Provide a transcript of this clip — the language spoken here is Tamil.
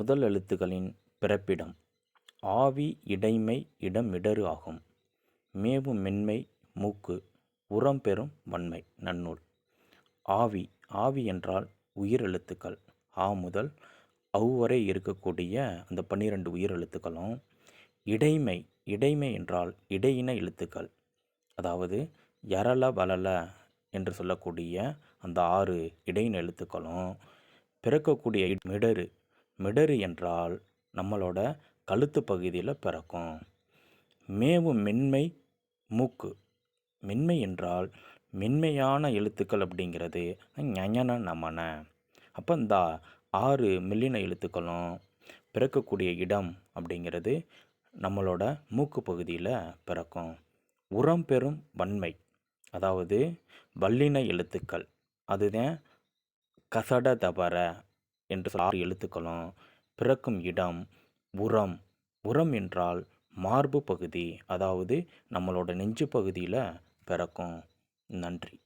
முதல் எழுத்துக்களின் பிறப்பிடம். ஆவி இடைமை இடமிடறு ஆகும். மேவும் மென்மை மூக்கு உரம் பெறும் வன்மை நன்னூல். ஆவி ஆவி என்றால் உயிர் எழுத்துக்கள். ஆ முதல் அவ் வரை இருக்கக்கூடிய அந்த பன்னிரண்டு உயிர் எழுத்துக்களும். இடைமை இடைமை என்றால் இடையின எழுத்துக்கள். அதாவது யரள வளல என்று சொல்லக்கூடிய அந்த ஆறு இடையின எழுத்துக்களும். பிறக்கக்கூடிய மிடரு மிடரு என்றால் நம்மளோட கழுத்து பகுதியில் பிறக்கும். மேவும் மென்மை மூக்கு. மென்மை என்றால் மென்மையான எழுத்துக்கள் அப்படிங்கிறது. ஞஞன நமன அப்போ இந்த ஆறு மெல்லின எழுத்துக்களும் பிறக்கக்கூடிய இடம் அப்படிங்கிறது நம்மளோட மூக்கு பகுதியில் பிறக்கும். உரம் பெறும் வன்மை. அதாவது வல்லின எழுத்துக்கள். அதுதான் கசட தபர என்று சொல்ல ஆறு எழுத்துக்களும். பிறக்கும் இடம் உரம். உரம் என்றால் மார்பு பகுதி அதாவது நம்மளோட நெஞ்சு பகுதியில் பிறக்கும். நன்றி.